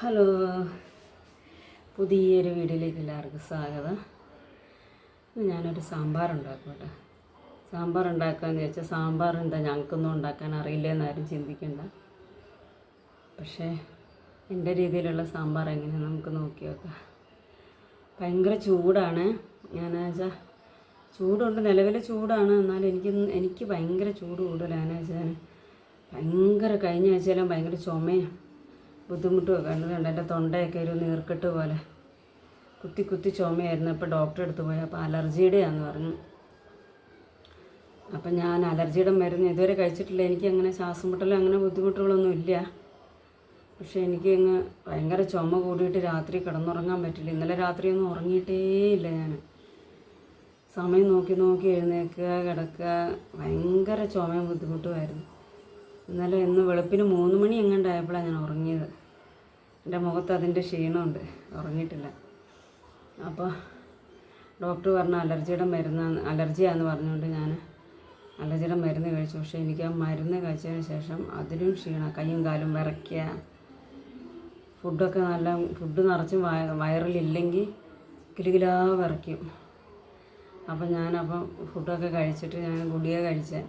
Hello. പുതിയൊരു വീഡിയോയിലേക്ക് എല്ലാവർക്കും സ്വാഗതം. ഇന്ന് ഞാനൊരു സാമ്പാർ ഉണ്ടാക്കും കേട്ടോ. സാമ്പാർ ഉണ്ടാക്കാമെന്ന് വെച്ചാൽ സാമ്പാർ എന്താ ഞങ്ങൾക്കൊന്നും ഉണ്ടാക്കാൻ അറിയില്ല എന്നാരും ചിന്തിക്കണ്ട. പക്ഷേ എന്റെ രീതിയിലുള്ള സാമ്പാർ എങ്ങനെയാണ് നമുക്ക് നോക്കി നോക്കാം. ഭയങ്കര ചൂടാണ്. ഞാൻ വെച്ചാൽ ചൂടുണ്ട്. നിലവിൽ ചൂടാണ്. എന്നാലും എനിക്ക് എനിക്ക് ഭയങ്കര ചൂട് കൂടുതലാണ്. വെച്ചാൽ ഭയങ്കര കഴിഞ്ഞ ആഴ്ചയെല്ലാം ഭയങ്കര ചുമയും ബുദ്ധിമുട്ടും കണ്ടിട്ടുണ്ട് എന്റെ തൊണ്ടയൊക്കെ ഒരു നീർക്കെട്ട് പോലെ. കുത്തി കുത്തി ചുമയായിരുന്നു. അപ്പോൾ ഡോക്ടറെ അടുത്ത് പോയി. അപ്പോൾ അലർജിയുടെയാന്ന് പറഞ്ഞു. അപ്പം ഞാൻ അലർജിയുടെ മരുന്ന് ഇതുവരെ കഴിച്ചിട്ടില്ല. എനിക്ക് അങ്ങനെ ശ്വാസം മുട്ടലോ അങ്ങനെ ബുദ്ധിമുട്ടുകളൊന്നും ഇല്ല. പക്ഷേ എനിക്ക് അങ്ങ് ഭയങ്കര ചുമ കൂടിയിട്ട് രാത്രി കിടന്നുറങ്ങാൻ പറ്റില്ല. ഇന്നലെ രാത്രിയൊന്നും ഉറങ്ങിയിട്ടേ ഇല്ല ഞാൻ. സമയം നോക്കി നോക്കി എഴുന്നേൽക്കുക കിടക്കുക. ഭയങ്കര ചുമയും ബുദ്ധിമുട്ടുമായിരുന്നു ഇന്നലെ ഇന്ന് വെളുപ്പിന് മൂന്ന് മണി എങ്ങാണ്ടായപ്പോഴാണ് ഞാൻ ഉറങ്ങിയത്. എന്റെ മുഖത്ത് അതിന്റെ ക്ഷീണമുണ്ട്. ഉറങ്ങിയിട്ടില്ല. അപ്പോൾ ഡോക്ടർ പറഞ്ഞ അലർജിയുടെ മരുന്ന് അലർജിയാന്ന് പറഞ്ഞുകൊണ്ട് ഞാൻ അലർജിയുടെ മരുന്ന് കഴിച്ചു. പക്ഷേ എനിക്ക് ആ മരുന്ന് കഴിച്ചതിന് ശേഷം അതിലും ക്ഷീണം. കൈയും കാലും വിറയ്ക്കുക. ഫുഡൊക്കെ നല്ല ഫുഡ് നിറച്ചും വയ വയറിലില്ലെങ്കിൽ കിലുകിലാ വിറയ്ക്കും. അപ്പം ഞാനപ്പം ഫുഡൊക്കെ കഴിച്ചിട്ട് ഞാൻ ഗുളിക കഴിച്ചേ.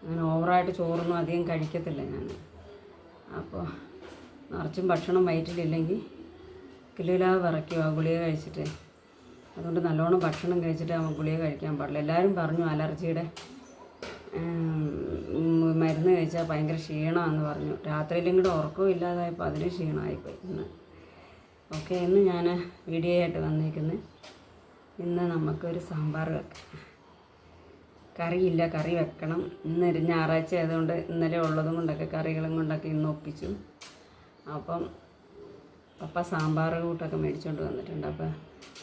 അങ്ങനെ ഓവറായിട്ട് ചോറൊന്നും അധികം കഴിക്കത്തില്ല ഞാൻ. അപ്പോൾ നിറച്ചും ഭക്ഷണം വയറ്റിലില്ലെങ്കിൽ കിലോലാ വിറയ്ക്കും ആ ഗുളിക കഴിച്ചിട്ട്. അതുകൊണ്ട് നല്ലോണം ഭക്ഷണം കഴിച്ചിട്ട് ആ ഗുളിക കഴിക്കാൻ പാടില്ല. എല്ലാവരും പറഞ്ഞു അലർജിയുടെ മരുന്ന് കഴിച്ചാൽ ഭയങ്കര ക്ഷീണമാണെന്ന് പറഞ്ഞു. രാത്രിയിലും കൂടെ ഉറക്കവും ഇല്ലാതായപ്പോൾ അതിന് ക്ഷീണമായിപ്പോയി ഇന്ന്. ഓക്കെ ഇന്ന് ഞാൻ വീഡിയോ ആയിട്ട് വന്നേക്കുന്നത് ഇന്ന് നമുക്കൊരു സാമ്പാർ വെക്കാം. കറിയില്ല കറി വെക്കണം. ഇന്നൊരു ഞായറാഴ്ച ആയതുകൊണ്ട് ഇന്നലെ ഉള്ളതും കൊണ്ടൊക്കെ കറികളും കൊണ്ടൊക്കെ ഇന്ന് ഒപ്പിച്ചു. അപ്പം പപ്പ സാമ്പാർ കൂട്ടൊക്കെ മേടിച്ചുകൊണ്ട് വന്നിട്ടുണ്ട്. അപ്പോൾ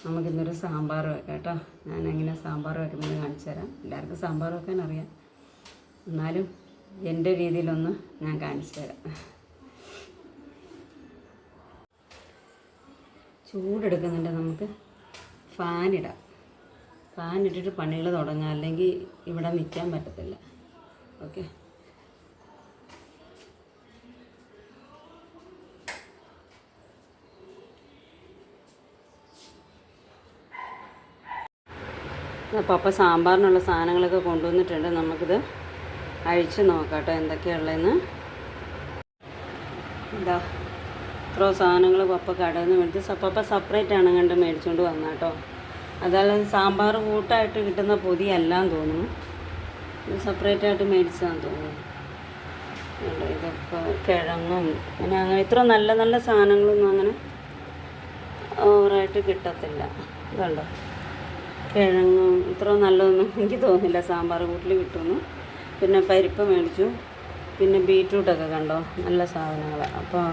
നമുക്കിന്നൊരു സാമ്പാർ വെക്കാം കേട്ടോ. ഞാൻ എങ്ങനെ സാമ്പാർ വെക്കുന്നത് കാണിച്ചു തരാം. എല്ലാവർക്കും സാമ്പാർ വെക്കാൻ അറിയാം. എന്നാലും എന്റെ രീതിയിലൊന്ന് ഞാൻ കാണിച്ചു തരാം. ചൂടെടുക്കുന്നുണ്ട് നമുക്ക്. ഫാനിടാം ഫാൻ ഇട്ടിട്ട് പണികൾ തുടങ്ങാം. അല്ലെങ്കിൽ ഇവിടെ നിൽക്കാൻ പറ്റത്തില്ല. ഓക്കെ? അപ്പോൾ അപ്പം സാമ്പാറിനുള്ള സാധനങ്ങളൊക്കെ കൊണ്ടുവന്നിട്ടുണ്ട്. നമുക്കിത് അഴിച്ച് നോക്കാട്ടോ കേട്ടോ എന്തൊക്കെയുള്ളതെന്ന് എന്താ ഇത്ര സാധനങ്ങൾ പപ്പ കടന്ന് മേടിച്ച്. പപ്പ സെപ്പറേറ്റ് ആണ് കണ്ട് മേടിച്ചുകൊണ്ട് വന്ന കേട്ടോ അതല്ലാതെ സാമ്പാർ കൂട്ടായിട്ട് കിട്ടുന്ന പൊതിയല്ലാന്ന് തോന്നുന്നു. സെപ്പറേറ്റ് ആയിട്ട് മേടിച്ചതാന്ന് തോന്നുന്നു. ഇതൊക്കെ കിഴങ്ങും പിന്നെ അങ്ങനെ ഇത്ര നല്ല നല്ല സാധനങ്ങളൊന്നും അങ്ങനെ ഓവറായിട്ട് കിട്ടത്തില്ല. ഇതുണ്ടോ കിഴങ്ങും ഇത്ര നല്ലതൊന്നും എനിക്ക് തോന്നില്ല സാമ്പാർ കൂട്ടിൽ കിട്ടുന്നു പിന്നെ പരിപ്പ് മേടിച്ചു. പിന്നെ ബീറ്റ്റൂട്ടൊക്കെ കണ്ടോ നല്ല സാധനങ്ങൾ അപ്പോൾ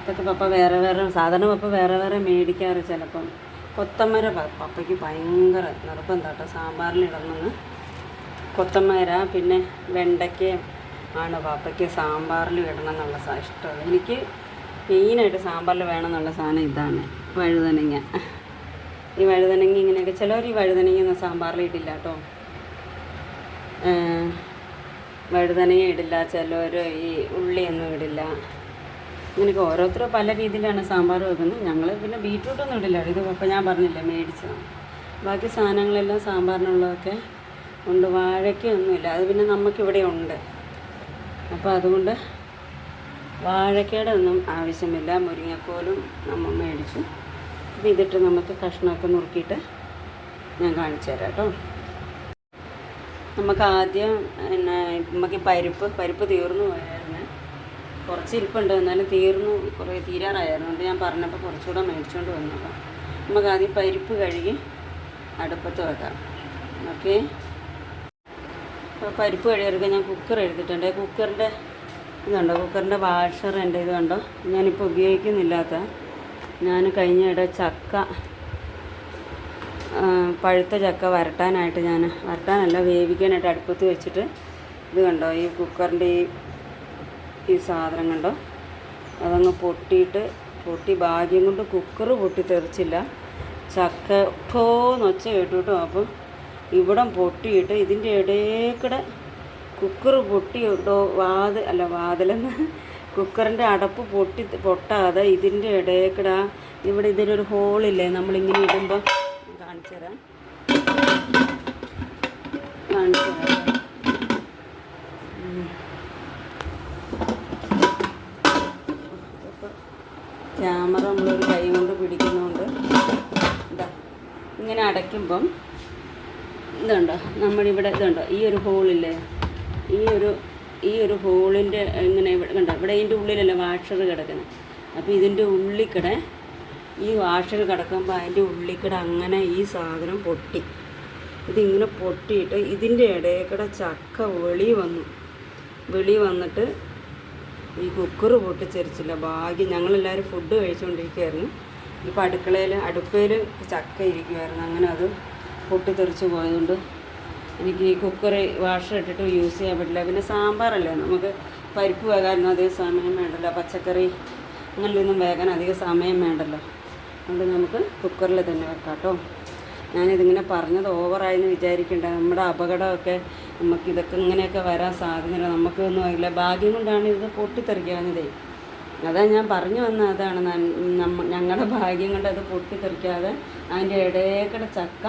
ഇതൊക്കെ പപ്പ വേറെ വേറെ സാധാരണ പപ്പ വേറെ വേറെ മേടിക്കാറ് ചിലപ്പം. കൊത്തമര പപ്പയ്ക്ക് ഭയങ്കര നിർബന്ധം കേട്ടോ സാമ്പാറിനിടന്നു കൊത്തമര പിന്നെ വെണ്ടയ്ക്കയും ആണ് പപ്പയ്ക്ക് സാമ്പാറിൽ ഇടണം എന്നുള്ള സാ ഇഷ്ടം. എനിക്ക് മെയിനായിട്ട് സാമ്പാറിൽ വേണം എന്നുള്ള സാധനം ഇതാണ്. വഴുതനങ്ങ. ഈ വഴുതനങ്ങ ഇങ്ങനെയൊക്കെ ചിലവർ ഈ വഴുതനങ്ങ ഒന്നും സാമ്പാറിൽ ഇടില്ല കേട്ടോ വഴുതനങ്ങ ഇടില്ല. ചിലവർ ഈ ഉള്ളിയൊന്നും ഇടില്ല. ഇങ്ങനെയൊക്കെ ഓരോരുത്തരും പല രീതിയിലാണ് സാമ്പാർ വെക്കുന്നത്. ഞങ്ങൾ പിന്നെ ബീറ്റ്റൂട്ടൊന്നും ഇടില്ല. ഇത് ഇപ്പം ഞാൻ പറഞ്ഞില്ല മേടിച്ചതാണ്. ബാക്കി സാധനങ്ങളെല്ലാം സാമ്പാറിനുള്ളതൊക്കെ ഉണ്ട്. വാഴയ്ക്കൊന്നുമില്ല. അത് പിന്നെ നമുക്കിവിടെ ഉണ്ട്. അപ്പോൾ അതുകൊണ്ട് വാഴയ്ക്കയുടെ ഒന്നും ആവശ്യമില്ല. മുരിങ്ങക്കോലും നമ്മൾ മേടിച്ചു. അപ്പോൾ ഇതിട്ട് നമുക്ക് കഷ്ണമൊക്കെ നുറുക്കിയിട്ട് ഞാൻ കാണിച്ചു തരാം കേട്ടോ. നമുക്ക് ആദ്യം പിന്നെ നമുക്ക് പരിപ്പ് പരിപ്പ് തീർന്നു പോയായിരുന്നു. കുറച്ച് ഇരിപ്പുണ്ട്. എന്നാലും തീർന്നു. കുറേ തീരാറായിരുന്നു. അതുകൊണ്ട് ഞാൻ പറഞ്ഞപ്പോൾ കുറച്ചുകൂടെ മേടിച്ചുകൊണ്ട് വന്നതാണ് നമുക്ക് ആദ്യം പരിപ്പ് കഴുകി അടുപ്പത്ത് വെക്കാം. ഓക്കെ? അപ്പോൾ പരിപ്പ് കഴുകിയെടുക്കാൻ ഞാൻ കുക്കർ എടുത്തിട്ടുണ്ട്. കുക്കറിന്റെ ഇതുണ്ടോ? കുക്കറിന്റെ വാഷർ എന്റെ ഇത് കണ്ടോ? ഞാനിപ്പോൾ ഉപയോഗിക്കുന്നില്ലാത്ത ഞാൻ കഴിഞ്ഞിടെ ചക്ക പഴുത്ത ചക്ക വരട്ടാനായിട്ട് ഞാൻ വരട്ടാനല്ല വേവിക്കാനായിട്ട് അടുപ്പത്ത് വെച്ചിട്ട് ഇത് കണ്ടോ? ഈ കുക്കറിന്റെ ഈ ഈ സാധനം കണ്ടോ? അതങ്ങ് പൊട്ടിയിട്ട് പൊട്ടി ഭാഗ്യം കൊണ്ട് കുക്കർ പൊട്ടി തെറിച്ചില്ല ചക്ക ഠോന്ന് ഒച്ച കേട്ടു കേട്ടോ. അപ്പം ഇവിടം പൊട്ടിയിട്ട് ഇതിന്റെ ഇടയിൽ കൂടെ കുക്കർ പൊട്ടി കേട്ടോ വാത് അല്ല വാതിലെന്ന്. കുക്കറിന്റെ അടപ്പ് പൊട്ടി പൊട്ടാതെ ഇതിന്റെ ഇടയ്ക്കിട ഇവിടെ ഇതിലൊരു ഹോളില്ലേ നമ്മളിങ്ങനെ ഇടുമ്പോൾ കാണിച്ചു തരാം കാണിച്ചു തരാം അടയ്ക്കുമ്പം ഇതുണ്ടോ? നമ്മളിവിടെ ഇതുണ്ടോ? ഈ ഒരു ഹോളില്ലേ? ഈ ഒരു ഈ ഒരു ഹോളിന്റെ ഇങ്ങനെ ഇവിടെ കണ്ടോ? ഇവിടെ ഇതിന്റെ ഉള്ളിലല്ലേ വാഷർ കിടക്കുന്നത് അപ്പോൾ ഇതിന്റെ ഉള്ളിക്കട ഈ വാഷർ കിടക്കുമ്പോൾ അതിന്റെ ഉള്ളിക്കട അങ്ങനെ ഈ സാധനം പൊട്ടി. ഇതിങ്ങനെ പൊട്ടിയിട്ട് ഇതിന്റെ ഇടയിൽ ചക്ക വെളി വന്നു. വെളി വന്നിട്ട് ഈ കുക്കർ പൊട്ടിച്ചെരിച്ചില്ല. ഭാഗ്യം ഞങ്ങളെല്ലാവരും ഫുഡ് കഴിച്ചുകൊണ്ടിരിക്കുകയായിരുന്നു ഇപ്പോൾ അടുക്കളയിൽ അടുപ്പയിൽ ചക്ക ഇരിക്കുമായിരുന്നു അങ്ങനെ അത് പൊട്ടിത്തെറിച്ച് പോയതുകൊണ്ട് എനിക്ക് ഈ കുക്കർ വാഷർ ഇട്ടിട്ട് യൂസ് ചെയ്യാൻ പറ്റില്ല. പിന്നെ സാമ്പാറല്ലേ? നമുക്ക് പരിപ്പ് വേകാനൊന്നും അധികം സമയം വേണ്ടല്ലോ. പച്ചക്കറി അങ്ങനെയൊന്നും വേകാൻ അധികം സമയം വേണ്ടല്ലോ. അതുകൊണ്ട് നമുക്ക് കുക്കറിൽ തന്നെ വെക്കാം കേട്ടോ. ഞാനിതിങ്ങനെ പറഞ്ഞത് ഓവറായെന്ന് വിചാരിക്കേണ്ട. നമ്മുടെ അപകടമൊക്കെ നമുക്ക് ഇതൊക്കെ ഇങ്ങനെയൊക്കെ വരാൻ സാധ്യതയില്ല നമുക്കൊന്നും ആയില്ല ഭാഗ്യം കൊണ്ടാണ് ഇത് പൊട്ടിത്തെറിക്കാഞ്ഞതേ അതാ ഞാൻ പറഞ്ഞു വന്ന അതാണ്. ഞങ്ങളുടെ ഭാഗ്യം കൊണ്ട് അത് പൊട്ടിത്തെറിക്കാതെ അതിന്റെ ഇടയേക്കടെ ചക്ക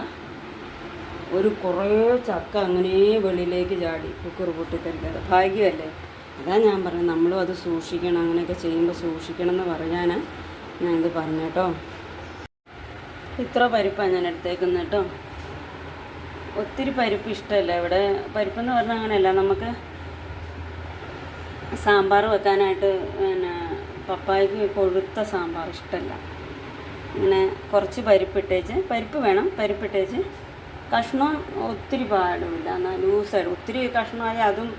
ഒരു കുറേ ചക്ക അങ്ങനെ വെളിയിലേക്ക് ചാടി കുക്കർ പൊട്ടിത്തെറിക്കാതെ. ഭാഗ്യമല്ലേ? അതാ ഞാൻ പറഞ്ഞത്. നമ്മളും അത് സൂക്ഷിക്കണം അങ്ങനെയൊക്കെ ചെയ്യുമ്പോൾ സൂക്ഷിക്കണം എന്ന് പറയാനാണ് ഞാനിത് പറഞ്ഞു കേട്ടോ. ഇത്ര പരിപ്പാണ് ഞാൻ എടുത്തേക്കുന്നത് കേട്ടോ. ഒത്തിരി പരിപ്പ് ഇഷ്ടമല്ല ഇവിടെ. പരിപ്പെന്ന് പറഞ്ഞാൽ അങ്ങനെയല്ല. നമുക്ക് സാമ്പാർ വെക്കാനായിട്ട് പിന്നെ പപ്പായക്ക് കൊഴുത്ത സാമ്പാർ ഇഷ്ടമല്ല. ഇങ്ങനെ കുറച്ച് പരിപ്പിട്ടേച്ച് പരിപ്പ് വേണം. പരിപ്പിട്ടേച്ച് കഷ്ണം ഒത്തിരി പാടുമില്ല എന്നാൽ ലൂസായിട്ട് ഒത്തിരി കഷ്ണമായാൽ അതും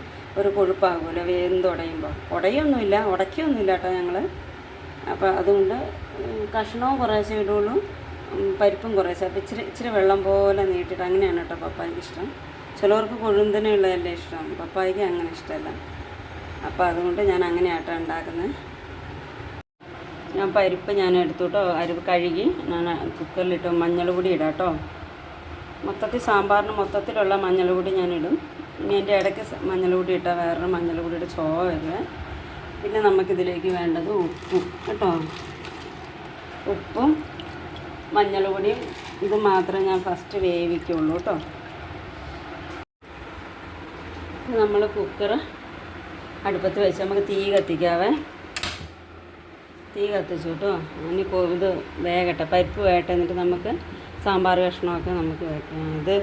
ഒരു കൊഴുപ്പാകുമല്ലോ വേന്ത് ഉടയുമ്പോൾ. ഉടയൊന്നുമില്ല ഉടക്കിയൊന്നുമില്ല കേട്ടോ ഞങ്ങൾ. അപ്പോൾ അതുകൊണ്ട് കഷ്ണവും കുറേശ്ശേ ഇടുള്ളൂ. പരിപ്പും കുറേശ്ശേ. അപ്പോൾ ഇച്ചിരി ഇച്ചിരി വെള്ളം പോലെ നീട്ടിട്ട് അങ്ങനെയാണ് കേട്ടോ പപ്പായ്ക്ക് ഇഷ്ടം. ചിലവർക്ക് കൊഴുന്തനെയുള്ളതല്ലേ ഇഷ്ടം. പപ്പായ്ക്ക് അങ്ങനെ ഇഷ്ടമല്ല. അപ്പോൾ അതുകൊണ്ട് ഞാൻ അങ്ങനെയാട്ടോ ഉണ്ടാക്കുന്നത്. ഞാൻ പരിപ്പ് ഞാൻ എടുത്തു കേട്ടോ അരി കഴുകി ഞാൻ കുക്കറിലിട്ട് മഞ്ഞൾ പൊടി ഇടാട്ടോ. മൊത്തത്തിൽ സാമ്പാറിന് മൊത്തത്തിലുള്ള മഞ്ഞൾ പൊടി ഞാൻ ഇടും. ഇനി എന്റെ ഇടയ്ക്ക് സ- മഞ്ഞൾ പൊടി ഇട്ടാൽ വേറൊരു മഞ്ഞൾ പൊടിയുടെ ചോ വരുവേ പിന്നെ നമുക്കിതിലേക്ക് വേണ്ടത് ഉപ്പും കേട്ടോ. ഉപ്പും മഞ്ഞൾ പൊടിയും ഇത് മാത്രമേ ഞാൻ ഫസ്റ്റ് വേവിക്കുള്ളൂ കേട്ടോ. നമ്മൾ കുക്കർ അടുപ്പത്ത് വെച്ച് നമുക്ക് തീ കത്തിക്കാവേ. തീ കത്തിച്ചു കേട്ടോ. ഇനി ഇത് വേകട്ടെ. പരിപ്പ് വേകട്ടെ എന്നിട്ട് നമുക്ക് സാമ്പാർ കഷ്ണമൊക്കെ നമുക്ക് വേക്കാം. ഇത്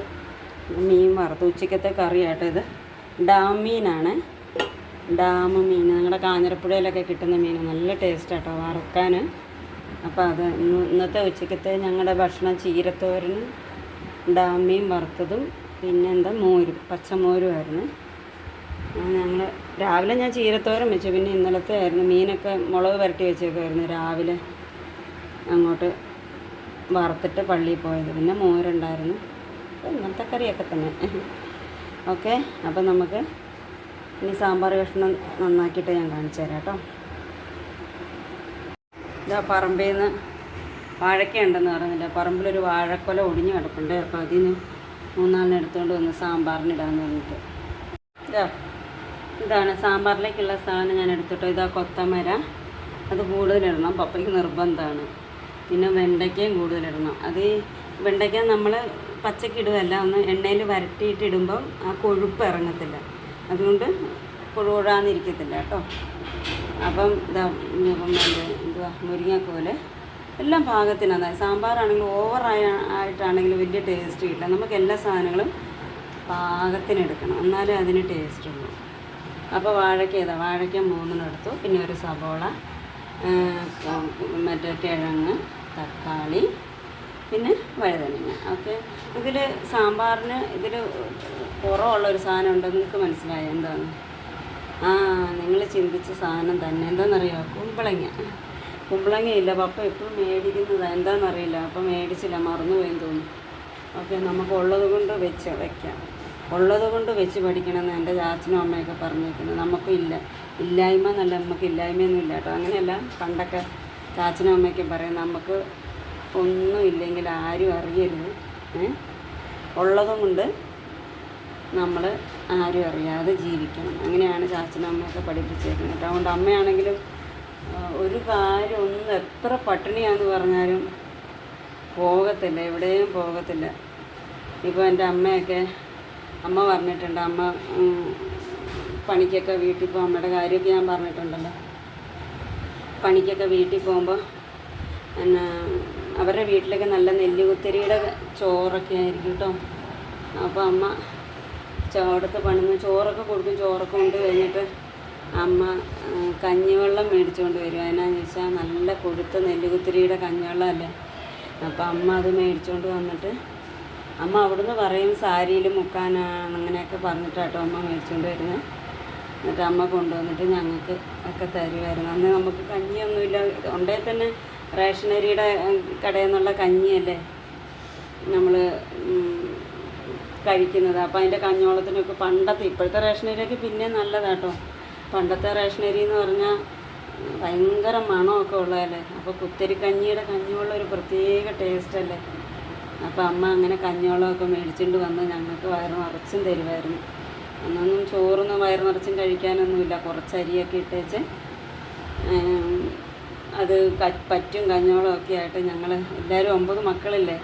മീൻ വറുത്ത് ഉച്ചക്കത്തെ കറിയാട്ടോ ഇത്. ഡാം മീനാണ്. ഡാം മീൻ. ഞങ്ങളുടെ കാഞ്ഞിരപ്പുഴയിലൊക്കെ കിട്ടുന്ന മീൻ. നല്ല ടേസ്റ്റ് ആട്ടോ വറുക്കാൻ. അപ്പോൾ അത് ഇന്ന് ഇന്നത്തെ ഉച്ചക്കത്തെ ഞങ്ങളുടെ ഭക്ഷണം ചീരത്തോരനും ഡാം മീൻ വറുത്തതും പിന്നെന്താ മോരും പച്ചമോരുമായിരുന്നു. ഞങ്ങൾ രാവിലെ ഞാൻ ചീരത്തോരം വെച്ചു. പിന്നെ ഇന്നലത്തെ ആയിരുന്നു മീനൊക്കെ മുളക് പുരട്ടി വെച്ചേക്കായിരുന്നു രാവിലെ അങ്ങോട്ട് വറുത്തിട്ട് പള്ളിയിൽ പോയത്. പിന്നെ മോരുണ്ടായിരുന്നു. അപ്പോൾ ഇന്നത്തെ കറിയൊക്കെ തന്നെ. ഓക്കെ. അപ്പം നമുക്ക് ഇനി സാമ്പാർ കഷ്ണം നന്നാക്കിയിട്ട് ഞാൻ കാണിച്ചു തരാം കേട്ടോ. ഇതാ പറമ്പിൽ നിന്ന് വാഴക്കുണ്ടെന്ന് പറഞ്ഞില്ല? പറമ്പിലൊരു വാഴക്കൊല ഒടിഞ്ഞു കിടപ്പുണ്ട്. അപ്പോൾ അതിന് മൂന്നാളിനെടുത്തുകൊണ്ട് വന്ന് സാമ്പാറിനിടാന്ന് പറഞ്ഞിട്ട്. ഇതാ ഇതാണ് സാമ്പാറിലേക്കുള്ള സാധനം ഞാൻ എടുത്തിട്ടോ. ഇതാ കൊത്തമര. അത് കൂടുതലിടണം. പപ്പയ്ക്ക് നിർബന്ധമാണ്. പിന്നെ വെണ്ടയ്ക്കയും കൂടുതലിടണം. അത് വെണ്ടയ്ക്ക നമ്മൾ പച്ചക്ക് ഇടുകയല്ല ഒന്ന് എണ്ണയിൽ വരട്ടിയിട്ട് ഇടുമ്പം ആ കൊഴുപ്പ് ഇറങ്ങത്തില്ല. അതുകൊണ്ട് കൊഴുകൊഴാന്നിരിക്കത്തില്ല കേട്ടോ. അപ്പം ഇതാ എന്തുവാ മുരിങ്ങക്കോൽ. എല്ലാം പാകത്തിനാണ് സാമ്പാറാണെങ്കിൽ ഓവറായ ആയിട്ടാണെങ്കിൽ വലിയ ടേസ്റ്റ് കിട്ടില്ല നമുക്ക് എല്ലാ സാധനങ്ങളും പാകത്തിന് എടുക്കണം എന്നാലേ അതിന് ടേസ്റ്റ് ഉള്ളൂ. അപ്പോൾ വാഴയ്ക്ക ഏതാ വാഴയ്ക്ക എടുത്തു പിന്നെ ഒരു സബോള മറ്റേ കിഴങ്ങ് തക്കാളി പിന്നെ വഴുതനങ്ങ. ഓക്കെ. ഇതിൽ സാമ്പാറിന് ഇതിൽ കുറവുള്ള ഒരു സാധനം ഉണ്ടോ? നിങ്ങൾക്ക് മനസ്സിലായോ? എന്താണ്? ആ നിങ്ങൾ ചിന്തിച്ച സാധനം തന്നെ. എന്താണെന്നറിയോ? കുമ്പളങ്ങ. കുമ്പളങ്ങയില്ല പപ്പ എപ്പോഴും മേടിക്കുന്നതാണ് എന്താണെന്നറിയില്ല. അപ്പം മേടിച്ചില്ല. മറന്നുപോയെന്ന് തോന്നുന്നു. ഓക്കെ. നമുക്ക് ഉള്ളത് കൊണ്ട് വെച്ച് വെക്കാം. ഉള്ളത് കൊണ്ട് വെച്ച് പഠിക്കണമെന്ന് എന്റെ അച്ഛനും അമ്മയൊക്കെ പറഞ്ഞിരിക്കുന്നത് നമുക്കും ഇല്ല. ഇല്ലായ്മ എന്നല്ല നമുക്ക് ഇല്ലായ്മയൊന്നും ഇല്ല കേട്ടോ. അങ്ങനെയല്ല പണ്ടൊക്കെ ചാച്ചനും അമ്മയൊക്കെ പറയും നമുക്ക് ഒന്നും ഇല്ലെങ്കിൽ ആരും അറിയരുത്. ഉള്ളതും കൊണ്ട് നമ്മൾ ആരും അറിയാതെ ജീവിക്കണം. അങ്ങനെയാണ് ചാച്ചനും അമ്മയൊക്കെ പഠിപ്പിച്ചേക്കുന്നത് അതുകൊണ്ട് അമ്മയാണെങ്കിലും ഒരു കാര്യം ഒന്ന് എത്ര പട്ടിണിയാന്ന് പറഞ്ഞാലും പോകത്തില്ല എവിടെയും പോകത്തില്ല. ഇപ്പോൾ എന്റെ അമ്മയൊക്കെ അമ്മ പറഞ്ഞിട്ടുണ്ട്. അമ്മ പണിക്കൊക്കെ വീട്ടിൽ പോകും അമ്മയുടെ കാര്യമൊക്കെ ഞാൻ പറഞ്ഞിട്ടുണ്ടല്ലോ. പണിക്കൊക്കെ വീട്ടിൽ പോകുമ്പോൾ പിന്നെ അവരുടെ വീട്ടിലൊക്കെ നല്ല നെല്ലുകുത്തരിയുടെ ചോറൊക്കെ ആയിരിക്കും കേട്ടോ അപ്പോൾ അമ്മ ചോടത്ത് പണിന്ന് ചോറൊക്കെ കൊടുക്കും. ചോറൊക്കെ കൊണ്ട് കഴിഞ്ഞിട്ട് അമ്മ കഞ്ഞിവെള്ളം മേടിച്ചുകൊണ്ട് വരും. അതിനാന്ന് ചോദിച്ചാൽ നല്ല കൊഴുത്ത നെല്ലുകുത്തിരിയുടെ കഞ്ഞിവെള്ളം അല്ലേ അപ്പോൾ അമ്മ അത് മേടിച്ചുകൊണ്ട് വന്നിട്ട് അമ്മ അവിടുന്ന് പറയും സാരിയിൽ മുക്കാനാണ് അങ്ങനെയൊക്കെ പറഞ്ഞിട്ടാട്ടോ അമ്മ മേടിച്ചുകൊണ്ട് വരുന്നത് എന്നിട്ട് അമ്മ കൊണ്ടുവന്നിട്ട് ഞങ്ങൾക്ക് ഒക്കെ തരുമായിരുന്നു അന്ന് നമുക്ക് കഞ്ഞിയൊന്നുമില്ല. ഉണ്ടേ തന്നെ റേഷനരിയുടെ കടയിൽ നിന്നുള്ള കഞ്ഞിയല്ലേ നമ്മൾ കഴിക്കുന്നത്. അപ്പോൾ അതിന്റെ കഞ്ഞോളത്തിനൊക്കെ പണ്ടത്തെ ഇപ്പോഴത്തെ റേഷനരിയൊക്കെ പിന്നെ നല്ലതാട്ടോ. പണ്ടത്തെ റേഷനരി എന്ന് പറഞ്ഞാൽ ഭയങ്കര മണമൊക്കെ ഉള്ളതല്ലേ. അപ്പോൾ കുത്തരി കഞ്ഞിയുടെ കഞ്ഞിയുള്ള ഒരു പ്രത്യേക ടേസ്റ്റ് അല്ലേ അപ്പോൾ അമ്മ അങ്ങനെ കഞ്ഞിവെള്ളമൊക്കെ മേടിച്ചുകൊണ്ട് വന്ന് ഞങ്ങൾക്ക് വയറ് നിറച്ചും തരുമായിരുന്നു അന്നൊന്നും ചോറൊന്നും വയറ് നിറച്ചും കഴിക്കാനൊന്നുമില്ല. കുറച്ച് അരിയൊക്കെ ഇട്ടേച്ച് അത് പറ്റും കഞ്ഞോളമൊക്കെ ആയിട്ട് ഞങ്ങൾ എല്ലാവരും ഒമ്പത് മക്കളില്ലേ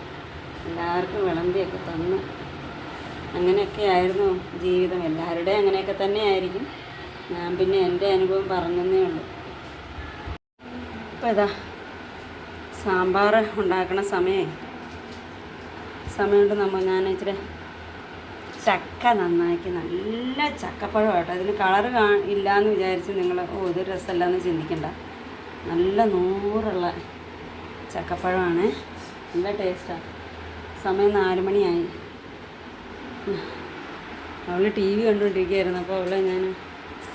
എല്ലാവർക്കും വിളമ്പിയൊക്കെ തന്ന്. അങ്ങനെയൊക്കെ ആയിരുന്നു ജീവിതം. എല്ലാവരുടെയും അങ്ങനെയൊക്കെ തന്നെ ആയിരിക്കും. ഞാൻ പിന്നെ എന്റെ അനുഭവം പറഞ്ഞതേ ഉള്ളൂ. അപ്പോൾ ഇതാ സാമ്പാർ ഉണ്ടാക്കണ സമയമേ സമയമുണ്ട് നമ്മൾ ഞാൻ ഇച്ചിരി ചക്ക നന്നാക്കി നല്ല ചക്കപ്പഴം കേട്ടോ അതിന് കളറ് കാ ഇല്ലയെന്ന് വിചാരിച്ച് നിങ്ങൾ ഓ ഇത് രസമല്ലെന്ന് ചിന്തിക്കണ്ട. നല്ല നൂറുള്ള ചക്കപ്പഴമാണ്. നല്ല ടേസ്റ്റാണ് സമയം നാല് മണിയായി. അവൾ ടി വി കണ്ടുകൊണ്ടിരിക്കുകയായിരുന്നു. അപ്പോൾ അവളെ ഞാൻ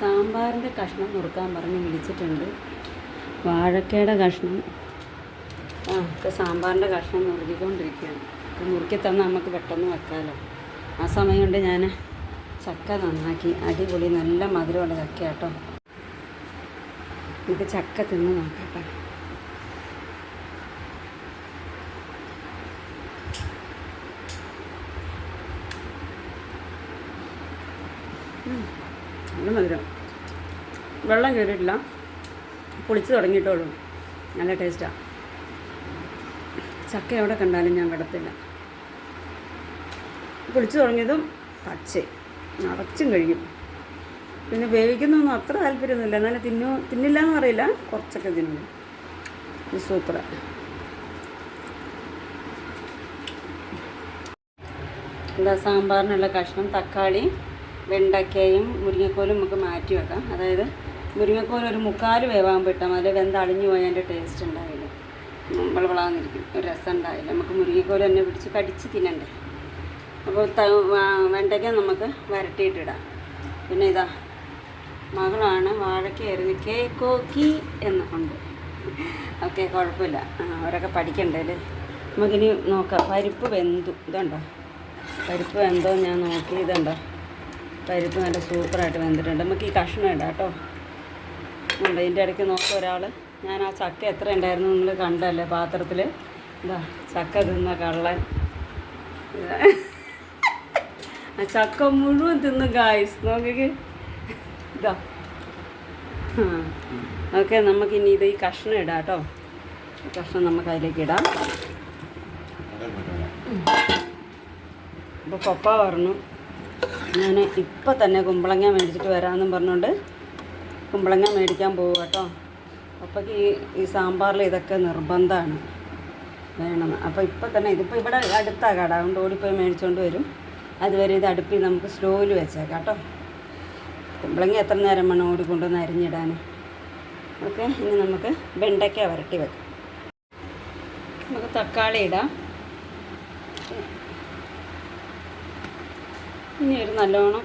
സാമ്പാറിന്റെ കഷ്ണം നുറുക്കാൻ പറഞ്ഞ് വിളിച്ചിട്ടുണ്ട്. വാഴക്കയുടെ കഷ്ണം. ആ ഒക്കെ സാമ്പാറിന്റെ കഷ്ണം നുറുക്കിക്കൊണ്ടിരിക്കുകയാണ്. നുറുക്കി തന്നാൽ നമുക്ക് പെട്ടെന്ന് വെക്കാമല്ലോ ആ സമയം കൊണ്ട് ഞാൻ ചക്ക നന്നാക്കി അടിപൊളി നല്ല മധുരമുള്ള ചക്ക കേട്ടോ നമുക്ക് ചക്ക തിന്ന് നോക്കട്ടെ നല്ല മധുരം. വെള്ളം കയറിയിട്ടില്ല പൊളിച്ച് തുടങ്ങിയിട്ടുള്ളൂ നല്ല ടേസ്റ്റാണ് ചക്ക എവിടെ കണ്ടാലും ഞാൻ വിടത്തില്ല. പൊളിച്ചു തുടങ്ങിയതും പച്ച നിറച്ചും കഴിയും. പിന്നെ വേവിക്കുന്നൊന്നും അത്ര താല്പര്യമൊന്നുമില്ല. എന്നാലും തിന്നു തിന്നില്ല എന്ന് പറയില്ല. കുറച്ചൊക്കെ തിന്നു. ഇത് എന്താ സാമ്പാറിനുള്ള കഷ്ണം തക്കാളി വെണ്ടയ്ക്കയും മുരിങ്ങക്കോലും നമുക്ക് മാറ്റി വെക്കാം. അതായത് മുരിങ്ങക്കോൽ ഒരു മുക്കാൽ വേവാകുമ്പോൾ ഇട്ടാൽ മതി. വെന്ത് അളിഞ്ഞു പോയാൽ അതിന്റെ ടേസ്റ്റ് ഉണ്ടാവില്ല. വളവളാന്നിരിക്കും ഒരു രസം ഉണ്ടാവില്ല. നമുക്ക് മുരിങ്ങക്കോൽ തന്നെ പിടിച്ച് കടിച്ച് തിന്നണ്ടേ? അപ്പോൾ വെണ്ടയ്ക്ക നമുക്ക് വരട്ടിയിട്ടിടാം. പിന്നെ ഇതാ മകളാണ് വാഴയ്ക്ക് എറിഞ്ഞ് കേക്കോക്കി എന്ന് ഉണ്ട്. ഓക്കെ കുഴപ്പമില്ല. അവരൊക്കെ പഠിക്കണ്ടേ നമുക്കിനി നോക്കാം. പരിപ്പ് വെന്തു. ഇതുണ്ടോ? പരിപ്പ് വെന്തോ ഞാൻ നോക്കി. ഇതുണ്ടോ? പരിപ്പ് നല്ല സൂപ്പറായിട്ട് വെന്തിട്ടുണ്ട്. നമുക്ക് ഈ കഷ്ണം ഇടാം കേട്ടോ. ഉണ്ട്? ഇതിന്റെ ഇടയ്ക്ക് നോക്കുക ഒരാൾ ഞാൻ ആ ചക്ക എത്ര ഉണ്ടായിരുന്നു നിങ്ങൾ കണ്ടല്ലേ പാത്രത്തിൽ ഇതാ ചക്ക തിന്ന കള്ളൻ. ചക്ക മുഴുവൻ തിന്നു ഗായ്സ് നോക്കിക്ക്. ഇതാ. ഓക്കെ നമുക്കിനി ഇത് ഈ കഷ്ണം ഇടാം കേട്ടോ. കഷ്ണം നമുക്ക് അതിലേക്ക് ഇടാം. അപ്പോൾ പപ്പ പറഞ്ഞു ഞാൻ ഇപ്പം തന്നെ കുമ്പളങ്ങ മേടിച്ചിട്ട് വരാമെന്നും പറഞ്ഞുകൊണ്ട് കുമ്പളങ്ങ മേടിക്കാൻ പോകും കേട്ടോ. അപ്പക്ക് ഈ ഈ സാമ്പാറിൽ ഇതൊക്കെ നിർബന്ധമാണ് വേണം. അപ്പോൾ ഇപ്പം തന്നെ ഇതിപ്പോൾ ഇവിടെ അടുത്താ കട. അതുകൊണ്ട് ഓടിപ്പോയി മേടിച്ചുകൊണ്ട് വരും. അതുവരെ ഇത് അടുപ്പിൽ നമുക്ക് സ്ലോയിൽ വെച്ചേക്കാം കേട്ടോ. കുമ്പളങ്ങി എത്ര നേരം വേണം ഓടിക്കൊണ്ടുവന്ന് അരിഞ്ഞിടാൻ? ഓക്കെ ഇനി നമുക്ക് വെണ്ടയ്ക്ക വരട്ടി വെക്കാം. നമുക്ക് തക്കാളി ഇടാം. ഇനി ഒരു നല്ലോണം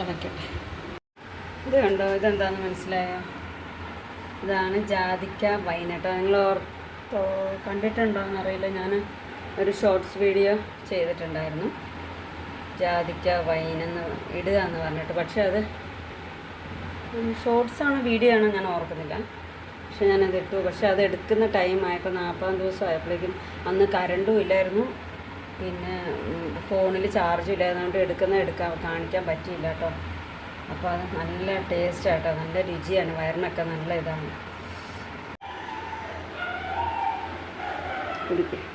ഇളക്കട്ടെ ഇത് കണ്ടോ ഇതെന്താണെന്ന് മനസ്സിലായോ? ഇതാണ് ജാതിക്ക വൈൻ കേട്ടോ. നിങ്ങൾ ഓർത്തോ കണ്ടിട്ടുണ്ടോ എന്നറിയില്ല ഞാൻ ഒരു ഷോർട്സ് വീഡിയോ ചെയ്തിട്ടുണ്ടായിരുന്നു. ജാതിക്ക വൈനെന്ന് ഇടുക എന്ന് പറഞ്ഞിട്ട്. പക്ഷേ അത് ഷോർട്സ് ആണോ വീഡിയോ ആണോ ഞാൻ ഓർക്കുന്നില്ല. പക്ഷെ ഞാനത് ഇട്ടു. പക്ഷെ അത് എടുക്കുന്ന ടൈം ആയപ്പോൾ നാൽപ്പതാം ദിവസം ആയപ്പോഴേക്കും അന്ന് കരണ്ടും ഇല്ലായിരുന്നു. പിന്നെ ഫോണിൽ ചാർജ് ഇല്ലാതുകൊണ്ട് എടുക്കുന്ന എടുക്കാൻ കാണിക്കാൻ പറ്റിയില്ല കേട്ടോ. അപ്പോൾ അത് നല്ല ടേസ്റ്റ് ആട്ടോ. നല്ല രുചിയാണ്. വയറിനൊക്കെ നല്ല ഇതാണ്. കുടിക്കും.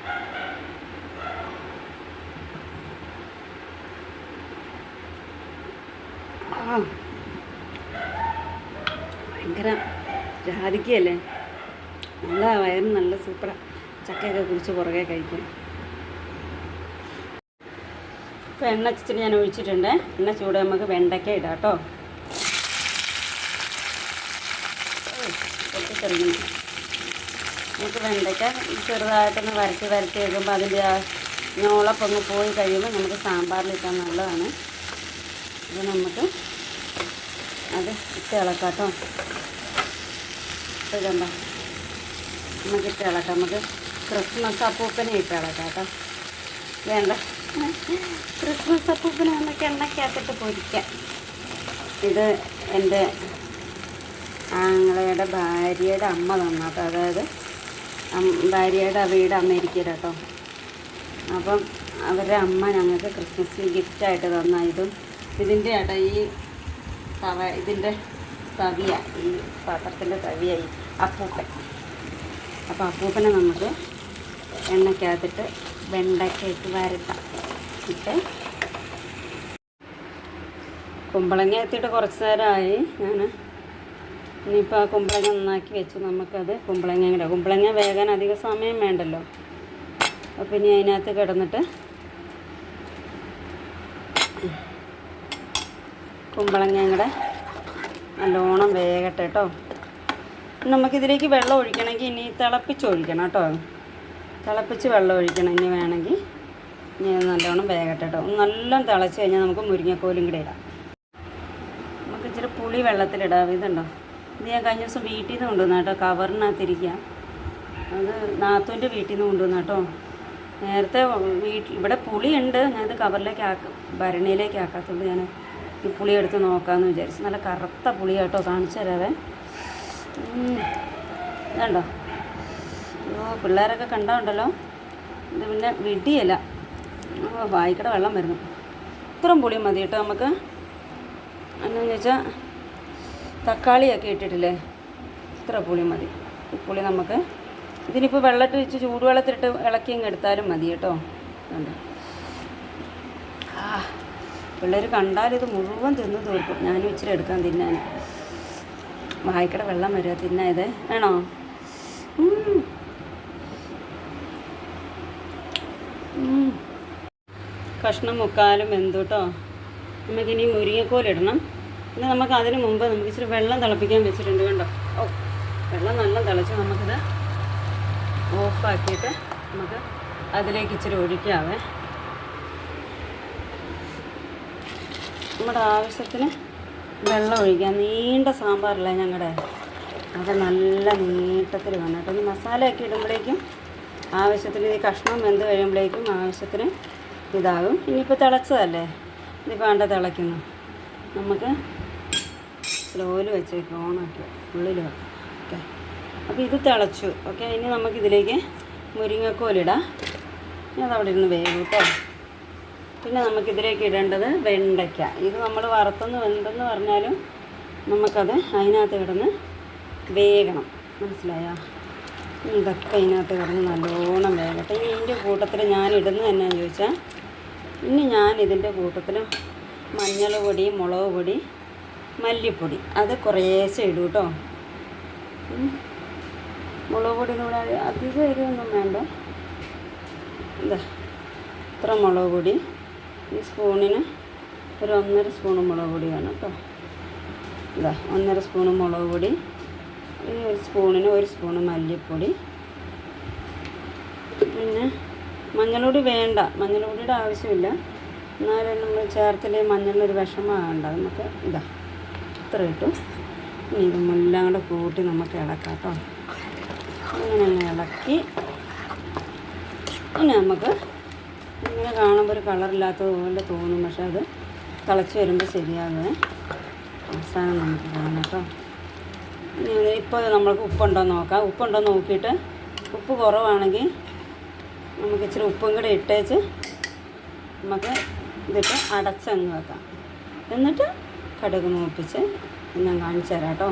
ഭയങ്കര ജാതിക്കയല്ലേ? നല്ല വയറിന് നല്ല സൂപ്പറാണ് ചക്കയൊക്കെ കുറിച്ച് പുറകെ കഴിക്കും. ഇപ്പോൾ എണ്ണ ഇച്ചിരി ഞാൻ ഒഴിച്ചിട്ടുണ്ട്. എണ്ണ ചൂട് നമുക്ക് വെണ്ടയ്ക്ക ഇടാം കേട്ടോ. നമുക്ക് വെണ്ടയ്ക്ക ചെറുതായിട്ടൊന്ന് വരട്ടി വരട്ടി വെക്കുമ്പോൾ അതിന്റെ ആ ഞോളപ്പൊന്ന് പോയി കഴിയുമ്പോൾ നമുക്ക് സാമ്പാറിലിട്ടാൽ നല്ലതാണ്. അപ്പോൾ നമുക്ക് അത് ഇട്ട് ഇളക്കാം കേട്ടോ ഇടണ്ട നമുക്ക് ഇട്ട് ഇളക്കാം. നമുക്ക് ക്രിസ്മസ് അപ്പൂപ്പനെ ഇട്ട് ഇളക്കാം കേട്ടോ വേണ്ട. ക്രിസ്മസ് അപ്പൂപ്പനെ നമുക്ക് എണ്ണക്കകത്തിട്ട് പൊരിക്കാം. ഇത് എന്റെ ആങ്ങളയുടെ ഭാര്യയുടെ അമ്മ തന്നാട്ടോ. അതായത് ഭാര്യയുടെ വീട് അമേരിക്കയിലാട്ടോ. അപ്പം അവരുടെ അമ്മ ഞങ്ങൾക്ക് ക്രിസ്മസിന് ഗിഫ്റ്റായിട്ട് തന്ന ഇതും. ഇതിന്റെ ഇടയിൽ തവ ഇതിന്റെ തവിയ ഈ പാത്രത്തിന്റെ തവിയ ഈ അപ്പൂപ്പൻ. അപ്പോൾ അപ്പൂപ്പനെ നമുക്ക് എണ്ണയ്ക്കകത്തിട്ട് വെണ്ടയ്ക്ക ഇട്ട് വരട്ടാം. ഇട്ട് കുമ്പളങ്ങ എത്തിയിട്ട് കുറച്ച് നേരമായി. ഞാൻ ഇനിയിപ്പോൾ ആ കുമ്പളങ്ങ നന്നാക്കി വെച്ചു. നമുക്കത് കുമ്പളങ്ങ കൂടെ കുമ്പളങ്ങ വേകാൻ അധിക സമയം വേണ്ടല്ലോ. അപ്പോൾ ഇനി അതിനകത്ത് കിടന്നിട്ട് കുമ്പളങ്ങ കൂടെ നല്ലോണം വേകട്ടെ കേട്ടോ നമുക്കിതിലേക്ക് വെള്ളം ഒഴിക്കണമെങ്കിൽ ഇനി തിളപ്പിച്ച് ഒഴിക്കണം കേട്ടോ തിളപ്പിച്ച് വെള്ളം ഒഴിക്കണം ഇനി വേണമെങ്കിൽ. ഇനി നല്ലോണം വേകട്ടെ കേട്ടോ നല്ലോണം തിളച്ച് കഴിഞ്ഞാൽ നമുക്ക് മുരിങ്ങക്കോലും കൂടെ ഇടാം. നമുക്ക് ഇച്ചിരി പുളി വെള്ളത്തിലിടാം ഇതുണ്ടോ ഇത് ഞാൻ കഴിഞ്ഞ ദിവസം വീട്ടിൽ നിന്ന് കൊണ്ടുവന്ന കേട്ടോ കവറിനകത്തിരിക്കുക അത് നാത്തൂന്റെ വീട്ടിൽ നിന്ന് കൊണ്ടുവന്ന കേട്ടോ നേരത്തെ വീട്ടിൽ ഇവിടെ പുളിയുണ്ട്. ഞാനിത് കവറിലേക്ക് ആക്കും ഭരണിയിലേക്ക് ആക്കാത്തുള്ളൂ ഞാൻ പുളി എടുത്ത് നോക്കാമെന്ന് വിചാരിച്ചു. നല്ല കറുത്ത പുളി കേട്ടോ കാണിച്ചു തരാവേ. കണ്ടോ പിള്ളേരൊക്കെ കണ്ടാണ്ടല്ലോ? ഇത് പിന്നെ വിടിയല്ല. വായിക്കടെ വെള്ളം വരുന്നു. ഇത്രയും പുളി മതി കേട്ടോ നമുക്ക്. എന്നാന്ന് വെച്ചാൽ തക്കാളിയൊക്കെ ഇട്ടിട്ടില്ലേ? ഇത്ര പുളി മതി. പുളി നമുക്ക് ഇതിനിപ്പോൾ വെള്ളത്തിൽ വെച്ച് ചൂടുവെള്ളത്തിലിട്ട് ഇളക്കി അങ്ങ് എടുത്താലും മതി കേട്ടോ. കണ്ടോ? പിള്ളേർ കണ്ടാൽ ഇത് മുഴുവൻ തിന്ന് തീർക്കും. ഞാനും ഇച്ചിരി എടുക്കാൻ തിന്നാൻ. വായിക്കട വെള്ളം വരിക തിന്നാ ഇത്. വേണോ. കഷ്ണം മുക്കാലും എന്തുട്ടോ? നമുക്കിനി മുരിങ്ങക്കോലിടണം പിന്നെ നമുക്ക് അതിന് മുമ്പ് നമുക്ക് ഇച്ചിരി വെള്ളം തിളപ്പിക്കാൻ വെച്ചിട്ടുണ്ട് കണ്ടോ? ഓ വെള്ളം നല്ല തിളച്ച് നമുക്കിത് ഓഫാക്കിയിട്ട് നമുക്ക് അതിലേക്ക് ഇച്ചിരി ഒഴിക്കാവേ. നമ്മുടെ ആവശ്യത്തിന് വെള്ളം ഒഴിക്കാം നീണ്ട സാമ്പാറല്ലേ ഞങ്ങളുടെ? അത് നല്ല നീട്ടത്തിൽ വേണം കേട്ടോ ഈ മസാലയൊക്കെ ഇടുമ്പോഴേക്കും ആവശ്യത്തിന് ഈ കഷ്ണം വെന്ത് കഴിയുമ്പോഴേക്കും ആവശ്യത്തിന് ഇതാകും. ഇനിയിപ്പോൾ തിളച്ചതല്ലേ? ഇതിപ്പോൾ വേണ്ട തിളയ്ക്കുന്നു. നമുക്ക് സ്ലോയിൽ വെച്ചേക്ക് ഓണാക്കി ഉള്ളിൽ ഓക്കെ. അപ്പോൾ ഇത് തിളച്ചു. ഓക്കെ ഇനി നമുക്കിതിലേക്ക് മുരിങ്ങക്കോലിടാം. ഞാൻ അതവിടെ ഇരുന്ന് വേഗം കേട്ടോ പിന്നെ നമുക്കിതിലേക്ക് ഇടേണ്ടത് വെണ്ടയ്ക്ക. ഇത് നമ്മൾ വറുത്തെന്ന് വെന്തെന്ന് പറഞ്ഞാലും നമുക്കത് അതിനകത്ത് കിടന്ന് വേകണം. മനസ്സിലായോ? ഇതൊക്കെ അതിനകത്ത് കിടന്ന് നല്ലോണം വേകട്ടെ. ഇനി ഇതിന്റെ കൂട്ടത്തിൽ ഞാൻ ഇടുന്നത് എന്നാന്ന് ചോദിച്ചാൽ ഇനി ഞാൻ ഇതിന്റെ കൂട്ടത്തിൽ മഞ്ഞൾ പൊടി മുളക് പൊടി മല്ലിപ്പൊടി അത് കുറേശ്ശെ ഇടും കേട്ടോ. മുളക് പൊടി അധികം എരിവൊന്നും വേണ്ട. ഇതാ ഇത്ര മുളക് പൊടി. ഈ സ്പൂണിന് ഒരു ഒന്നര സ്പൂൺ മുളക് പൊടി വേണം കേട്ടോ. ഇതാ ഒന്നര സ്പൂൺ മുളക് പൊടി ഈ ഒരു സ്പൂണിന് ഒരു സ്പൂൺ മല്ലിപ്പൊടി. പിന്നെ മഞ്ഞൾപ്പൊടി വേണ്ട മഞ്ഞൾപ്പൊടിയുടെ ആവശ്യമില്ല. എന്നാലും നമ്മൾ ചേർത്തിലെ മഞ്ഞളിനൊരു വിഷമമാകണ്ട നമുക്ക് ഇതാ ഇത്ര കിട്ടും ഇനി ഇതെല്ലാം കൂടെ കൂട്ടി നമുക്ക് ഇളക്കാം കേട്ടോ. അങ്ങനെ ഇളക്കി ഇനി നമുക്ക് ഇങ്ങനെ കാണുമ്പോൾ ഒരു കളറില്ലാത്തത് പോലെ തോന്നും. പക്ഷെ അത് തിളച്ച് വരുമ്പോൾ ശരിയാകുമേ അവസാനം നമുക്ക് കാണാം കേട്ടോ. ഇപ്പോൾ നമ്മൾക്ക് ഉപ്പുണ്ടോ നോക്കാം. ഉപ്പുണ്ടോ നോക്കിയിട്ട് ഉപ്പ് കുറവാണെങ്കിൽ നമുക്ക് ഇച്ചിരി ഉപ്പും കൂടെ ഇട്ടേച്ച് നമുക്ക് ഇതിട്ട് അടച്ചങ്ങ് വെക്കാം. എന്നിട്ട് കടുക് മൂപ്പിച്ച് ഞാൻ കാണിച്ചു തരാം കേട്ടോ.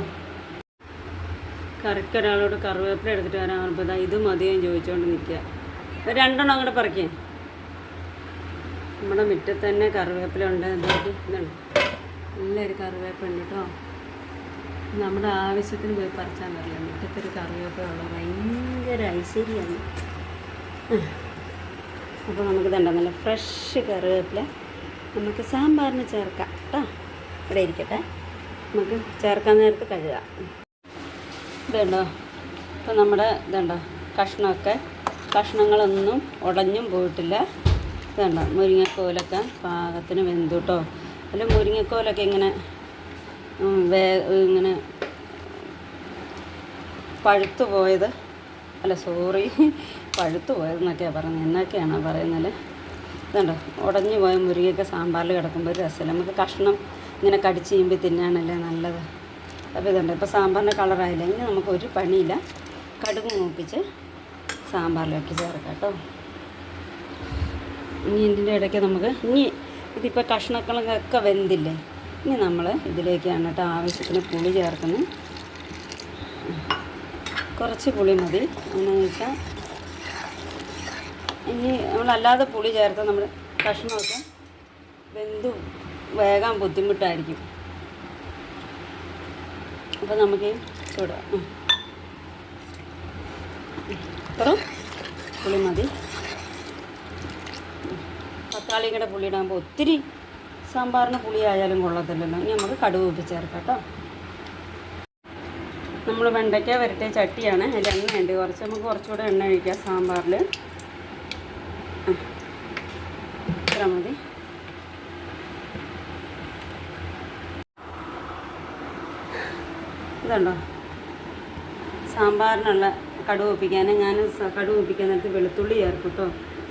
കറിക്ക് ഒരാളോട് കറിവേപ്പില എടുത്തിട്ട് വരാൻ പറഞ്ഞപ്പോൾ ഇതാ ഇത് മതിയെന്ന് ചോദിച്ചുകൊണ്ട് നിൽക്കുക. രണ്ടെണ്ണം അങ്ങോട്ട് പറിക്കേ. നമ്മുടെ മുറ്റത്ത് തന്നെ കറിവേപ്പില ഉണ്ട് ഇതുണ്ട്. നല്ലൊരു കറിവേപ്പില ഉണ്ട് കേട്ടോ നമ്മുടെ ആവശ്യത്തിന് പോയി പറിച്ചാൽ മതിയോ മുറ്റത്തൊരു കറിവേപ്പില ഉള്ള ഭയങ്കര ഐശ്വര്യമാണ് അപ്പോൾ നമുക്ക് ഇതുണ്ട്. നല്ല ഫ്രഷ് കറിവേപ്പില. നമുക്ക് സാമ്പാറിന് ചേർക്കാം കേട്ടോ ഇവിടെ ഇരിക്കട്ടെ. നമുക്ക് ചേർക്കാൻ നേരത്ത് കഴുകാം. ഇതുണ്ടോ? ഇപ്പം നമ്മുടെ ഇതുണ്ടോ? കഷ്ണമൊക്കെ. കഷ്ണങ്ങളൊന്നും ഉടഞ്ഞും പോയിട്ടില്ല. ഇതുണ്ടോ മുരിങ്ങക്കോലൊക്കെ പാകത്തിന് വെന്തു കേട്ടോ അല്ല മുരിങ്ങക്കോലൊക്കെ ഇങ്ങനെ വേ ഇങ്ങനെ പഴുത്തു പോയത്. അല്ല സോറി പഴുത്തു പോയതെന്നൊക്കെയാണ് പറയുന്നത്. എന്നൊക്കെയാണോ പറയുന്നത്? ഇതുണ്ടോ? ഉടഞ്ഞു പോയ മുരിങ്ങയൊക്കെ സാമ്പാറിൽ കിടക്കുമ്പോൾ ഒരു രസമില്ല. നമുക്ക് കഷ്ണം ഇങ്ങനെ കടിച്ച് കഴിയുമ്പോൾ തിന്നാണല്ലേ നല്ലത്. അപ്പോൾ ഇതുണ്ട്? ഇപ്പോൾ സാമ്പാറിന്റെ കളറായില്ല? ഇനി നമുക്ക് ഒരു പണിയില്ല. കടുക് മൂപ്പിച്ച് സാമ്പാറിലേക്ക് ചേർക്കാം കേട്ടോ. ഇനി ഇതിന്റെ ഇടയ്ക്ക് നമുക്ക് ഇനി ഇതിപ്പോൾ കഷ്ണക്കളൊക്കെ വെന്തില്ലേ? ഇനി നമ്മൾ ഇതിലേക്കാണ് കേട്ടോ ആവശ്യത്തിന് പുളി ചേർക്കുന്നത്. കുറച്ച് പുളി മതി. എന്നു വെച്ചാൽ ഇനി നമ്മളല്ലാതെ പുളി ചേർത്ത് നമ്മൾ കഷ്ണമൊക്കെ വെന്ത് വേകാൻ ബുദ്ധിമുട്ടായിരിക്കും. അപ്പോൾ നമുക്ക് ചൂടാം അപ്പുറം പുളി മതി. തക്കാളിയും കൂടെ പുളിയിടാകുമ്പോൾ ഒത്തിരി സാമ്പാറിന് പുളി ആയാലും കൊള്ളത്തില്ലല്ലോ. ഇനി നമുക്ക് കടുക് ഉപ്പ് ചേർക്കാം കേട്ടോ. നമ്മൾ വെണ്ടയ്ക്ക വരട്ടിയ ചട്ടിയാണ്. അതിൽ എണ്ണ ഉണ്ട്. കുറച്ച് നമുക്ക് കുറച്ചുകൂടെ എണ്ണ ഒഴിക്കാം സാമ്പാറിൽ ഇത്ര മതി. ഇതുണ്ടോ? സാമ്പാറിനുള്ള കടുക് ഒപ്പിക്കാൻ ഞാൻ കടുവ് ഒപ്പിക്കാൻ നേരത്ത് വെളുത്തുള്ളി ചേർക്കും കേട്ടോ.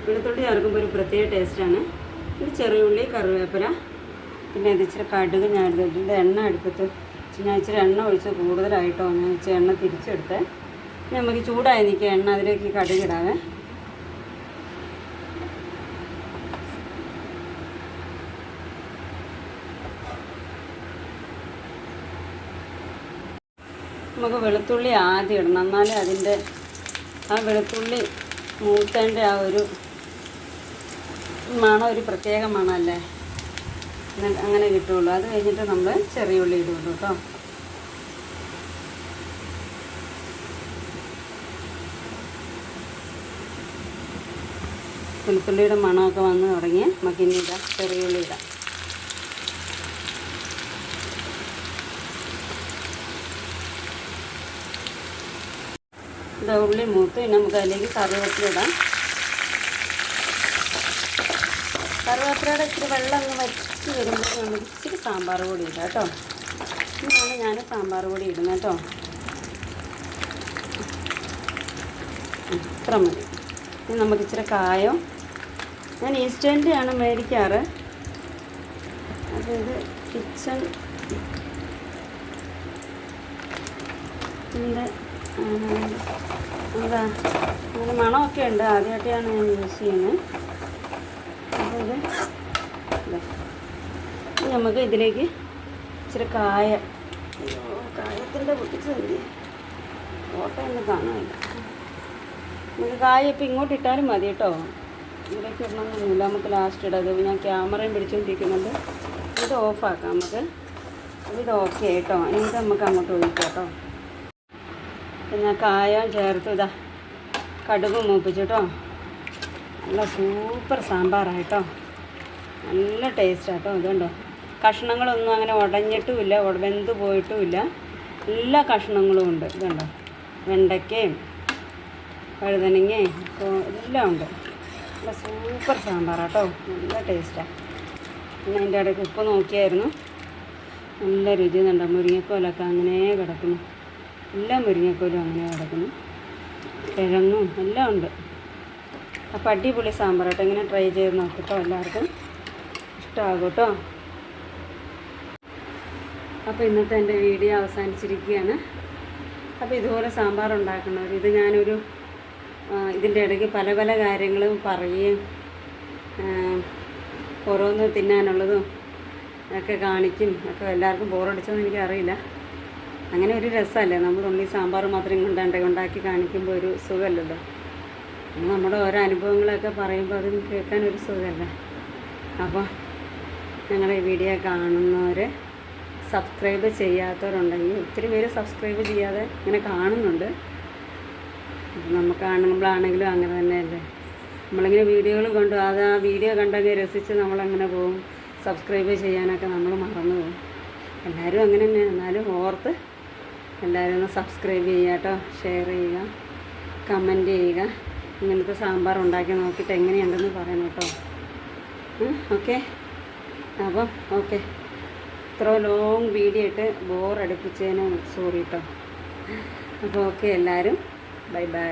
വെളുത്തുള്ളി ചേർക്കുമ്പോൾ ഒരു പ്രത്യേക ടേസ്റ്റാണ് ഇത് ചെറിയ ഉള്ളി കറിവേപ്പില പിന്നെ ഇത് ഇച്ചിരി കടുക് ഞാൻ എടുത്തിട്ടുണ്ട് എണ്ണ എടുത്തിട്ട് ഞാൻ ഇച്ചിരി എണ്ണ ഒഴിച്ച് കൂടുതലായിട്ടോ ഞാൻ ഇച്ചിരി എണ്ണ തിരിച്ചെടുത്ത്. പിന്നെ നമുക്ക് ചൂടായി നിൽക്കുക എണ്ണ അതിലേക്ക് കടുക് ഇടാവേ. നമുക്ക് വെളുത്തുള്ളി ആദ്യം ഇടണം. എന്നാലേ അതിന്റെ ആ വെളുത്തുള്ളി മൂത്തേന്റെ ആ ഒരു മണം ഒരു പ്രത്യേക മണമല്ലേ? അങ്ങനെ കിട്ടുള്ളൂ അത് കഴിഞ്ഞിട്ട് നമ്മൾ ചെറിയ ഉള്ളി ഇടുള്ളൂ കേട്ടോ. പുൽപ്പുള്ളിയുടെ മണമൊക്കെ വന്ന് തുടങ്ങി. നമുക്ക് ഇനി ഇടാം ചെറിയ ഉള്ളി ഇടാം. ഇതാ ഉള്ളി മൂത്ത്. ഇനി നമുക്ക് അതിലേക്ക് കറിവേപ്പില ഇടാം കറിവേപ്പിലയുടെ ഇച്ചിരി വെള്ളം അങ്ങ് വറ്റി വരുമ്പോൾ നമ്മൾ ഇച്ചിരി സാമ്പാർ പൊടി ഇടാം കേട്ടോ ഇന്നാണ് ഞാൻ സാമ്പാർ പൊടി ഇടുന്നത് കേട്ടോ ഇത്ര മതി ഇനി നമുക്ക് ഇച്ചിരി കായം ഞാൻ ഈസ്റ്റേന്റെയാണ് മേടിക്കാറ് അപ്പോൾ ഇത് കിച്ചൺ എന്താ അങ്ങനെ മണമൊക്കെ ഉണ്ട് ആദ്യമായിട്ടാണ് ഞാൻ യൂസ് ചെയ്യുന്നത് ഇത്. നമുക്ക് ഇതിലേക്ക് ഇച്ചിരി കായ. കായത്തിന്റെ പൊട്ടിച്ച് തന്നെ ഓട്ടമൊന്നും കാണാനില്ല. നമുക്ക് കായ ഇപ്പം ഇങ്ങോട്ട് ഇട്ടാലും മതി കേട്ടോ. ഇതിലേക്ക് ഇടണമെന്നൊന്നുമില്ല നമുക്ക് ലാസ്റ്റ് ഇടാം. ഞാൻ ക്യാമറയും പിടിച്ചുകൊണ്ടിരിക്കുന്നുണ്ട്. ഇത് ഓഫാക്കാം നമുക്ക്. ഇത് ഓക്കെ കേട്ടോ. ഇത് നമുക്ക് അങ്ങോട്ട് ഒഴിക്കാം കേട്ടോ. പിന്നെ കായം ചേർത്ത്. ഇതാ. കടുക് മൂപ്പിച്ചിട്ടോ നല്ല സൂപ്പർ സാമ്പാറായിട്ടോ. നല്ല ടേസ്റ്റാട്ടോ ഇതുണ്ടോ കഷ്ണങ്ങളൊന്നും അങ്ങനെ ഉടഞ്ഞിട്ടുമില്ല ഉട- വെന്ത് പോയിട്ടുമില്ല. എല്ലാ കഷ്ണങ്ങളും ഉണ്ട് ഇതുണ്ടോ വെണ്ടയ്ക്കയും വഴുതനങ്ങയും എല്ലാം ഉണ്ട്. നല്ല സൂപ്പർ സാമ്പാറാട്ടോ. നല്ല ടേസ്റ്റാണ് പിന്നെ അതിന്റെ ഇടയ്ക്ക് ഉപ്പ് നോക്കിയായിരുന്നു. നല്ല രുചി കണ്ടോ. മുരിങ്ങക്കോലൊക്കെ അങ്ങനെ കിടക്കുന്നു. എല്ലാ മുരിങ്ങക്കോലും അങ്ങനെ കിടക്കുന്നു. കിഴങ്ങും എല്ലാം ഉണ്ട്. അപ്പോൾ അടിപൊളി സാമ്പാർ കേട്ടോ. ഇങ്ങനെ ട്രൈ ചെയ്ത് നോക്കട്ടോ എല്ലാവർക്കും. ഇഷ്ടമാകും കേട്ടോ അപ്പോൾ ഇന്നത്തെ എന്റെ വീഡിയോ അവസാനിച്ചിരിക്കുകയാണ്. അപ്പോൾ ഇതുപോലെ സാമ്പാർ ഉണ്ടാക്കുന്നവർ ഇത് ഞാനൊരു ഇതിന്റെ ഇടയ്ക്ക് പല പല കാര്യങ്ങളും പറയുകയും ഓരോന്ന് തിന്നാനുള്ളതും ഒക്കെ കാണിക്കും. ഒക്കെ എല്ലാവർക്കും ബോറടിച്ചതെന്ന് എനിക്കറിയില്ല. അങ്ങനെ ഒരു രസമല്ലേ? നമ്മൾ ഉണ്ണി സാമ്പാർ മാത്രം കൊണ്ടാണ്ട് ഉണ്ടാക്കി കാണിക്കുമ്പോൾ ഒരു സുഖമല്ലല്ലോ. നമ്മുടെ ഓരോ അനുഭവങ്ങളൊക്കെ പറയുമ്പോൾ അതും കേൾക്കാൻ ഒരു സുഖമല്ലേ അപ്പോൾ ഞങ്ങളുടെ ഈ വീഡിയോ കാണുന്നവർ സബ്സ്ക്രൈബ് ചെയ്യാത്തവരുണ്ടെങ്കിൽ ഒത്തിരി പേര് സബ്സ്ക്രൈബ് ചെയ്യാതെ ഇങ്ങനെ കാണുന്നുണ്ട്. നമുക്ക് കാണുമ്പോഴാണെങ്കിലും അങ്ങനെ തന്നെയല്ലേ? നമ്മളിങ്ങനെ വീഡിയോകൾ കണ്ടു അത് ആ വീഡിയോ കണ്ടങ്ങ് രസിച്ച് നമ്മളങ്ങനെ പോകും. സബ്സ്ക്രൈബ് ചെയ്യാനൊക്കെ നമ്മൾ മറന്നു പോകും. എല്ലാവരും അങ്ങനെ തന്നെ എന്നാലും ഓർത്ത് എല്ലാവരും ഒന്ന് സബ്സ്ക്രൈബ് ചെയ്യാട്ടോ ഷെയർ ചെയ്യുക കമന്റ് ചെയ്യുക. ഇങ്ങനത്തെ സാമ്പാർ ഉണ്ടാക്കി നോക്കിയിട്ട് എങ്ങനെയുണ്ടെന്ന് പറയണം കേട്ടോ. ഓക്കെ. അപ്പം ഓക്കെ. ഇത്ര ലോങ് വീഡിയോ ഇട്ട് ബോർ അടുപ്പിച്ചതിന് സോറി കേട്ടോ അപ്പോൾ ഓക്കെ എല്ലാവരും. Bye bye.